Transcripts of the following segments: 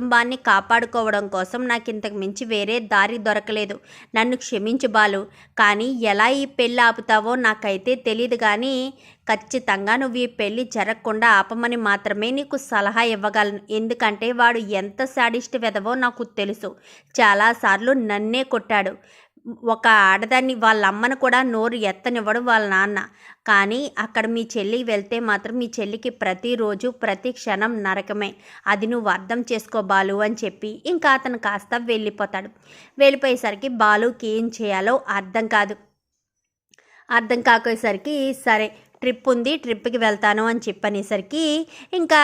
కుటుంబాన్ని కాపాడుకోవడం కోసం నాకు ఇంతకు మించి వేరే దారి దొరకలేదు. నన్ను క్షమించు బాలు. కానీ ఎలా ఈ పెళ్ళి ఆపుతావో నాకైతే తెలియదు కానీ ఖచ్చితంగా నువ్వు ఈ పెళ్ళి జరగకుండా ఆపమని మాత్రమే నీకు సలహా ఇవ్వగలను. ఎందుకంటే వాడు ఎంత శాడిస్ట్ వెదవో నాకు తెలుసు. చాలాసార్లు నన్నే కొట్టాడు. ఒక ఆడదాన్ని వాళ్ళ అమ్మను కూడా నోరు ఎత్తనివ్వడు వాళ్ళ నాన్న. కానీ అక్కడ మీ చెల్లి వెళ్తే మాత్రం మీ చెల్లికి ప్రతిరోజు ప్రతి క్షణం నరకమే. అది నువ్వు అర్థం చేసుకో బాలు అని చెప్పి ఇంకా అతను కాస్త వెళ్ళిపోతాడు. వెళ్ళిపోయేసరికి బాలుకి ఏం చేయాలో అర్థం కాదు. అర్థం కాకేసరికి సరే ట్రిప్ ఉంది ట్రిప్కి వెళ్తాను అని చెప్పనేసరికి ఇంకా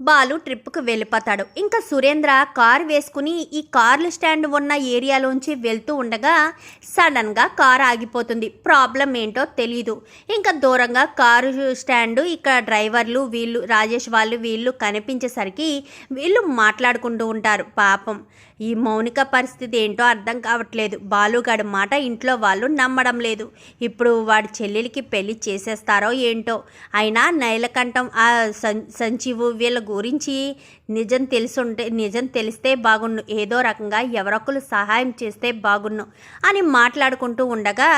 బాలు ట్రిప్కి వెళ్ళిపోతాడు. ఇంకా సురేంద్ర కార్ వేసుకుని ఈ కార్లు స్టాండ్ ఉన్న ఏరియాలోంచి వెళ్తూ ఉండగా సడన్గా కార్ ఆగిపోతుంది. ప్రాబ్లం ఏంటో తెలీదు. ఇంకా దూరంగా కారు స్టాండ్ ఇక్కడ డ్రైవర్లు వీళ్ళు రాజేష్ వాళ్ళు వీళ్ళు కనిపించేసరికి వీళ్ళు మాట్లాడుకుంటూ ఉంటారు. పాపం. ఈ మౌనిక పరిస్థితి ఏంటో అర్థం కావట్లేదు. బాలుగాడి మాట ఇంట్లో వాళ్ళు నమ్మడం లేదు. ఇప్పుడు వాడి చెల్లెలికి పెళ్ళి చేసేస్తారో ఏంటో? అయినా నైలకంఠం ఆ సం సంచీవు వీళ్ళ గురించి నిజం తెలుసుంటే నిజం తెలిస్తే బాగున్ను ఏదో రకంగా ఎవరొకరు సహాయం చేస్తే బాగున్ను అని మాట్లాడుకుంటూ ఉండగా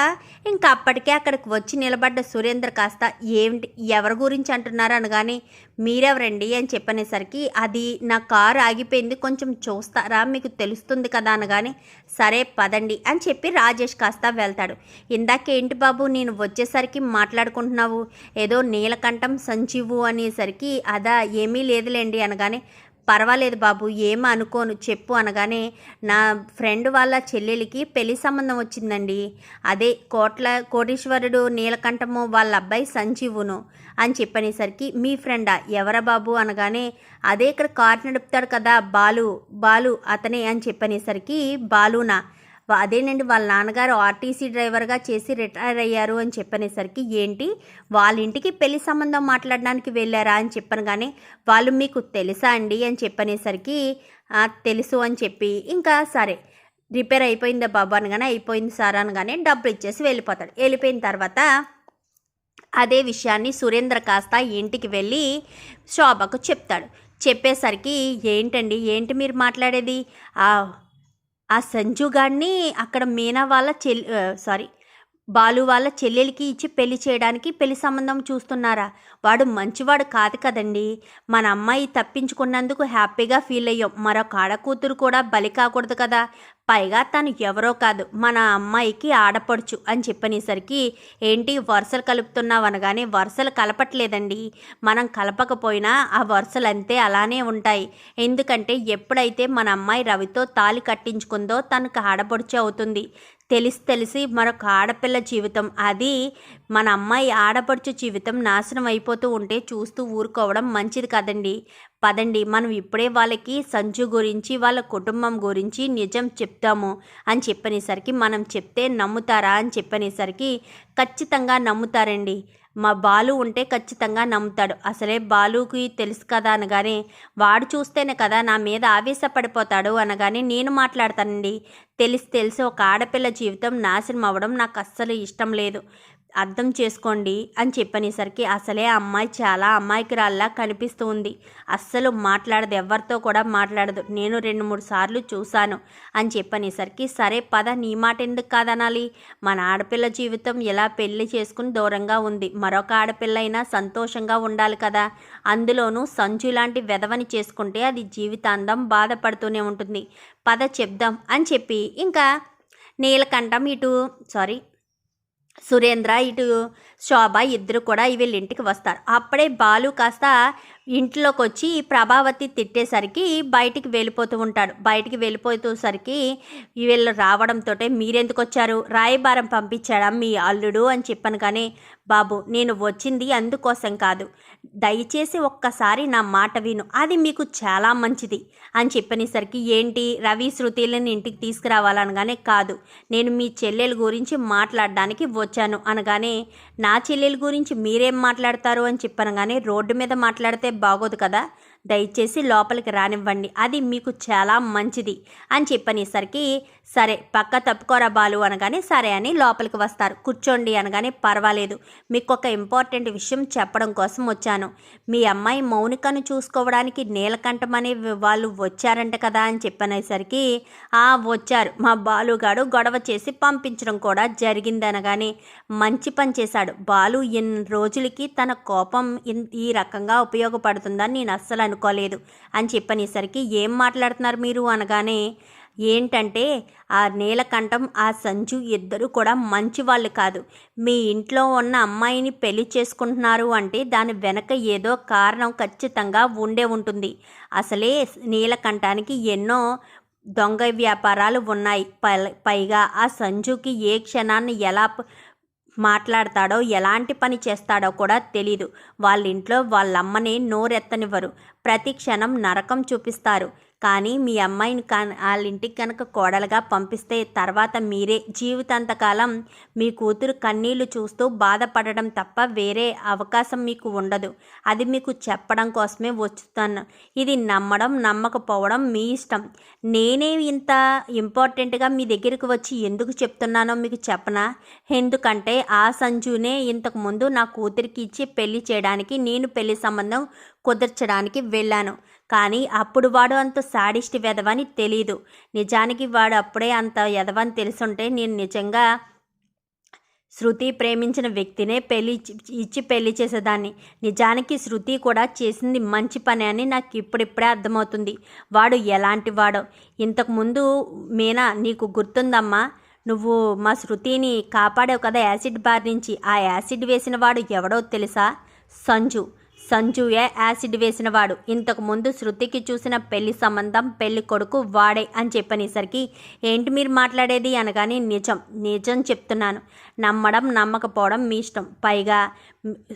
ఇంకా అప్పటికే అక్కడికి వచ్చి నిలబడ్డ సురేంద్ర కాస్త ఏమిటి? ఎవరి గురించి అంటున్నారు? అనగానే మీరెవరండి? అని చెప్పనేసరికి అది నా కారు ఆగిపోయింది. కొంచెం చూస్తారా? మీకు తెలుస్తుంది కదా అనగానే సరే పదండి అని చెప్పి రాజేష్ కాస్త వెళ్తాడు. ఇందాకేంటి బాబు నేను వచ్చేసరికి మాట్లాడుకుంటున్నావు ఏదో నీలకంఠం సంచివు అనేసరికి అదా ఏమీ లేదులేండి అనగానే పర్వాలేదు బాబు ఏం అనుకోను చెప్పు అనగానే నా ఫ్రెండ్ వాళ్ళ చెల్లెలికి పెళ్ళి సంబంధం వచ్చిందండి. అదే కోట్ల కోటీశ్వరుడు నీలకంఠము వాళ్ళ అబ్బాయి సంజీవును అని చెప్పనేసరికి మీ ఫ్రెండా? ఎవరా బాబు? అనగానే అదే ఇక్కడ కార్ నడుపుతాడు కదా బాలు బాలు అతనే అని చెప్పనేసరికి బాలునా? అదేనండి వాళ్ళ నాన్నగారు ఆర్టీసీ డ్రైవర్గా చేసి రిటైర్ అయ్యారు అని చెప్పనేసరికి ఏంటి? వాళ్ళ ఇంటికి పెళ్ళి సంబంధం మాట్లాడడానికి వెళ్ళారా అని చెప్పను కానీ వాళ్ళు మీకు తెలుసా అండి అని చెప్పనేసరికి తెలుసు అని చెప్పి ఇంకా సరే రిపేర్ అయిపోయిందా బాబు అనగానే అయిపోయింది సార్ అనగానే డబ్బులు ఇచ్చేసి వెళ్ళిపోతాడు. వెళ్ళిపోయిన తర్వాత అదే విషయాన్ని సురేంద్ర కాస్త ఇంటికి వెళ్ళి శోభకు చెప్తాడు. చెప్పేసరికి ఏంటండి? ఏంటి మీరు మాట్లాడేది? ఆ సంజుగాడిని అక్కడ మీనా వాళ్ళ చెల్లి సారీ బాలు వాళ్ళ చెల్లెలికి ఇచ్చి పెళ్ళి చేయడానికి పెళ్ళి సంబంధం చూస్తున్నారా? వాడు మంచివాడు కాదు కదండి. మన అమ్మాయి తప్పించుకున్నందుకు హ్యాపీగా ఫీల్ అయ్యాం. మరొక ఆడకూతురు కూడా బలి కాకూడదు కదా. పైగా తను ఎవరో కాదు. మన అమ్మాయికి ఆడపడుచు అని చెప్పనేసరికి ఏంటి వరుసలు కలుపుతున్నావు అనగానే వరుసలు కలపట్లేదండి. మనం కలపకపోయినా ఆ వరుసలు అంతే అలానే ఉంటాయి. ఎందుకంటే ఎప్పుడైతే మన అమ్మాయి రవితో తాలి కట్టించుకుందో తనకు ఆడపడుచు అవుతుంది. తెలిసి తెలిసి మరొక ఆడపిల్ల జీవితం. అది మన అమ్మాయి ఆడపడుచు జీవితం నాశనం అయిపోతూ ఉంటే చూస్తూ ఊరుకోవడం మంచిది కదండి. పదండి మనం ఇప్పుడే వాళ్ళకి సంజు గురించి వాళ్ళ కుటుంబం గురించి నిజం చెప్తాము అని చెప్పనేసరికి మనం చెప్తే నమ్ముతారా అని చెప్పనేసరికి ఖచ్చితంగా నమ్ముతారండి. మా బాలు ఉంటే ఖచ్చితంగా నమ్ముతాడు. అసలే బాలుకి తెలుసు కదా అనగానే వాడు చూస్తేనే కదా నా మీద ఆవేశపడిపోతాడు అనగానే నేను మాట్లాడతానండి. తెలిసి తెలిసి ఒక ఆడపిల్ల జీవితం నాశనం అవ్వడం నాకు అస్సలు ఇష్టం లేదు. అర్థం చేసుకోండి అని చెప్పనేసరికి అసలే ఆ అమ్మాయి చాలా అమ్మాయికిరాల్లా కనిపిస్తూ ఉంది. అస్సలు మాట్లాడదు ఎవరితో కూడా మాట్లాడదు. నేను రెండు మూడు సార్లు చూశాను అని చెప్పనేసరికి సరే పద నీ మాట ఎందుకు కాదనాలి? మన ఆడపిల్ల జీవితం ఎలా పెళ్ళి చేసుకుని దూరంగా ఉంది. మరొక ఆడపిల్ల అయినా సంతోషంగా ఉండాలి కదా? అందులోనూ సంచు లాంటి వెధవని చేసుకుంటే అది జీవితాంతం బాధపడుతూనే ఉంటుంది. పద చెప్దాం అని చెప్పి ఇంకా నీలకంఠం ఇటు సారీ సురేంద్ర ఇటు శోభ ఇద్దరు కూడా వీళ్ళ ఇంటికి వస్తారు. అప్పుడే బాలు కాస్త ఇంట్లోకి వచ్చి ప్రభావతి తిట్టేసరికి బయటికి వెళ్ళిపోతూ ఉంటాడు. బయటికి వెళ్ళిపోతూసరికి వీళ్ళు రావడంతో మీరెందుకు వచ్చారు రాయబారం పంపించాడా మీ అల్లుడు అని చెప్పాను కానీ బాబు నేను వచ్చింది అందుకోసం కాదు. దయచేసి ఒక్కసారి నా మాట విను. అది మీకు చాలా మంచిది అని చెప్పనేసరికి ఏంటి రవి శృతిలను ఇంటికి తీసుకురావాలనగానే కాదు. నేను మీ చెల్లెల గురించి మాట్లాడడానికి వచ్చాను అనగానే నా చెల్లెల గురించి మీరేం మాట్లాడతారు అని చెప్పనగానే రోడ్డు మీద మాట్లాడితే బాగోదు కదా? దయచేసి లోపలికి రానివ్వండి. అది మీకు చాలా మంచిది అని చెప్పనేసరికి సరే పక్క తప్పుకోరా బాలు అనగానే సరే అని లోపలికి వస్తారు. కూర్చోండి అనగానే పర్వాలేదు. మీకు ఒక ఇంపార్టెంట్ విషయం చెప్పడం కోసం వచ్చాను. మీ అమ్మాయి మౌనికను చూసుకోవడానికి నీలకంఠం అనే వాళ్ళు వచ్చారంట కదా అని చెప్పనేసరికి ఆ వచ్చారు. మా బాలుగాడు గొడవ చేసి పంపించడం కూడా జరిగింది అనగానే మంచి పని చేశాడు. బాలు ఎన్ని రోజులకి తన కోపం ఇన్- ఈ రకంగా ఉపయోగపడుతుందని నేను అస్సలు అనుకోలేదు. అని చెప్పనేసరికి ఏం మాట్లాడుతున్నారు మీరు? అనగానే ఏంటంటే ఆ నీలకంఠం ఆ సంజు ఇద్దరు కూడా మంచి వాళ్ళు కాదు. మీ ఇంట్లో ఉన్న అమ్మాయిని పెళ్ళి చేసుకుంటున్నారు అంటే దాని వెనక ఏదో కారణం ఖచ్చితంగా ఉండే ఉంటుంది. అసలే నీలకంఠానికి ఎన్నో దొంగ వ్యాపారాలు ఉన్నాయి. పై- పైగా ఆ సంజుకి ఏ క్షణాన్ని ఎలా మాట్లాడతాడో ఎలాంటి పని చేస్తాడో కూడా తెలీదు. వాళ్ళ ఇంట్లో వాళ్ళమ్మని నోరెత్తనివ్వరు. ప్రతి క్షణం నరకం చూపిస్తారు. కానీ మీ అమ్మాయిని కా వాళ్ళ ఇంటికి కనుక కోడలుగా పంపిస్తే తర్వాత మీరే జీవితాంతకాలం మీ కూతురు కన్నీళ్ళు చూస్తూ బాధపడడం తప్ప వేరే అవకాశం మీకు ఉండదు. అది మీకు చెప్పడం కోసమే వచ్చుతాను. ఇది నమ్మడం నమ్మకపోవడం మీ ఇష్టం. నేనే ఇంత ఇంపార్టెంట్గా మీ దగ్గరికి వచ్చి ఎందుకు చెప్తున్నానో మీకు చెప్పనా? ఎందుకంటే ఆ సంజునే ఇంతకు ముందు నా కూతురికి ఇచ్చి పెళ్ళి చేయడానికి నేను పెళ్ళి సంబంధం కుదర్చడానికి వెళ్ళాను. కానీ అప్పుడు వాడు అంత సాడిస్ట్ వెదవని తెలీదు. నిజానికి వాడు అప్పుడే అంత ఎదవని తెలుసుంటే నేను నిజంగా శృతి ప్రేమించిన వ్యక్తినే పెళ్ళి ఇచ్చి- ఇచ్చి పెళ్ళి చేసేదాన్ని. నిజానికి శృతి కూడా చేసింది మంచి పని అని నాకు ఇప్పుడిప్పుడే అర్థమవుతుంది. వాడు ఎలాంటి వాడో. ఇంతకుముందు మీనా నీకు గుర్తుందమ్మా? నువ్వు మా శృతిని కాపాడావు కదా యాసిడ్ బార్ నుంచి. ఆ యాసిడ్ వేసిన వాడు ఎవడో తెలుసా? సంజు. సంజుయే యాసిడ్ వేసినవాడు. ఇంతకు ముందు శృతికి చూసిన పెళ్ళి సంబంధం పెళ్ళి కొడుకు వాడే అని చెప్పనేసరికి ఏంటి మీరు మాట్లాడేది? అనగానే నిజం నిజం చెప్తున్నాను. నమ్మడం నమ్మకపోవడం మీ ఇష్టం. పైగా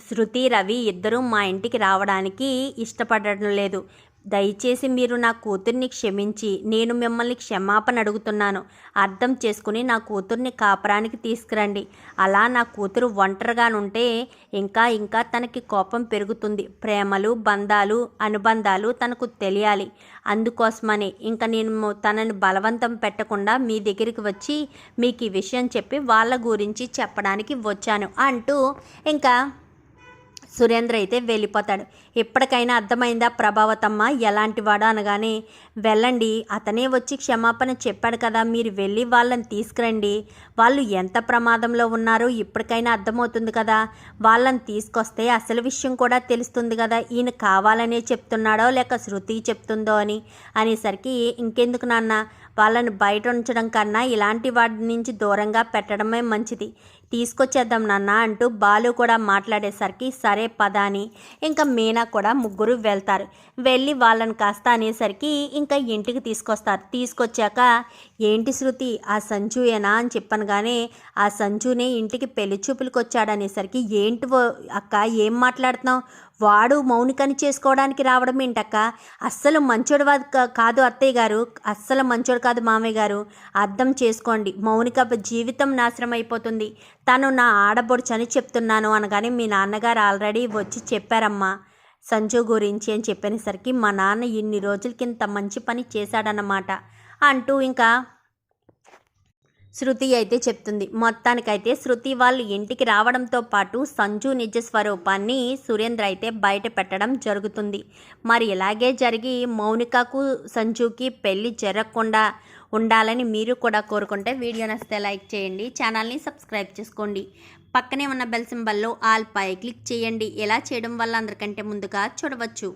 శృతి రవి ఇద్దరూ మా ఇంటికి రావడానికి ఇష్టపడడం లేదు. దయచేసి మీరు నా కూతుర్ని క్షమించి నేను మిమ్మల్ని క్షమాపణ అడుగుతున్నాను. అర్థం చేసుకుని నా కూతుర్ని కాపురానికి తీసుకురండి. అలా నా కూతురు ఒంటరిగానుంటే ఇంకా ఇంకా తనకి కోపం పెరుగుతుంది. ప్రేమలు బంధాలు అనుబంధాలు తనకు తెలియాలి. అందుకోసమని ఇంకా నేను తనని బలవంతం పెట్టకుండా మీ దగ్గరికి వచ్చి మీకు ఈ విషయం చెప్పి వాళ్ళ గురించి చెప్పడానికి వచ్చాను అంటూ ఇంకా సురేంద్ర అయితే వెళ్ళిపోతాడు. ఎప్పటికైనా అర్థమైందా ప్రభావతమ్మ? ఎలాంటి వాడు అనగానే వెళ్ళండి అతనే వచ్చి క్షమాపణ చెప్పాడు కదా మీరు వెళ్ళి వాళ్ళని తీసుకురండి. వాళ్ళు ఎంత ప్రమాదంలో ఉన్నారో ఇప్పటికైనా అర్థమవుతుంది కదా. వాళ్ళని తీసుకొస్తే అసలు విషయం కూడా తెలుస్తుంది కదా. ఈయన కావాలనే చెప్తున్నాడో లేక శృతి చెప్తుందో అని అనేసరికి ఇంకెందుకు నాన్న? వాళ్ళని బయట ఉంచడం కన్నా ఇలాంటి వాటి నుంచి దూరంగా పెట్టడమే మంచిది. తీసుకొచ్చేద్దాం నాన్న అంటూ బాలు కూడా మాట్లాడేసరికి సరే పద అని. ఇంకా మీనా కూడా ముగ్గురు వెళ్తారు. వెళ్ళి వాళ్ళని కాస్త అనేసరికి ఇంకా ఇంటికి తీసుకొస్తారు. తీసుకొచ్చాక ఏంటి శృతి ఆ సంజుయేనా అని చెప్పాను కానీ ఆ సంచునే ఇంటికి పెళ్ళి చూపులకు వచ్చాడనేసరికి ఏంటి అక్క ఏం మాట్లాడుతున్నావు? వాడు మౌనికని చేసుకోవడానికి రావడం ఏంటక్క? అస్సలు మంచోడు కా- కాదు అత్తయ్య గారు. అస్సలు మంచోడు కాదు మామయ్య గారు. అర్థం చేసుకోండి. మౌనిక జీవితం నాశనం అయిపోతుంది. తను నా ఆడబొడుచని చెప్తున్నాను అనగానే మీ నాన్నగారు ఆల్రెడీ వచ్చి చెప్పారమ్మా. సంజు గురించి అని చెప్పేసరికి మా నాన్న ఇన్ని రోజుల కింద మంచి పని చేశాడన్నమాట అంటూ ఇంకా శృతి అయితే చెప్తుంది. మొత్తానికైతే శృతి వాళ్ళు ఇంటికి రావడంతో పాటు సంజు నిజ స్వరూపాన్ని సురేంద్ర అయితే బయట పెట్టడం జరుగుతుంది. మరి ఇలాగే జరిగి మౌనికకు సంజుకి పెళ్ళి జరగకుండా ఉండాలని మీరు కూడా కోరుకుంటే వీడియో నచ్చితే లైక్ చేయండి ఛానల్ని సబ్స్క్రైబ్ చేసుకోండి. పక్కనే ఉన్న బెల్ సింబల్లో ఆల్ పై క్లిక్ చేయండి. ఇలా చేయడం వల్ల అందరికంటే ముందుగా చూడవచ్చు.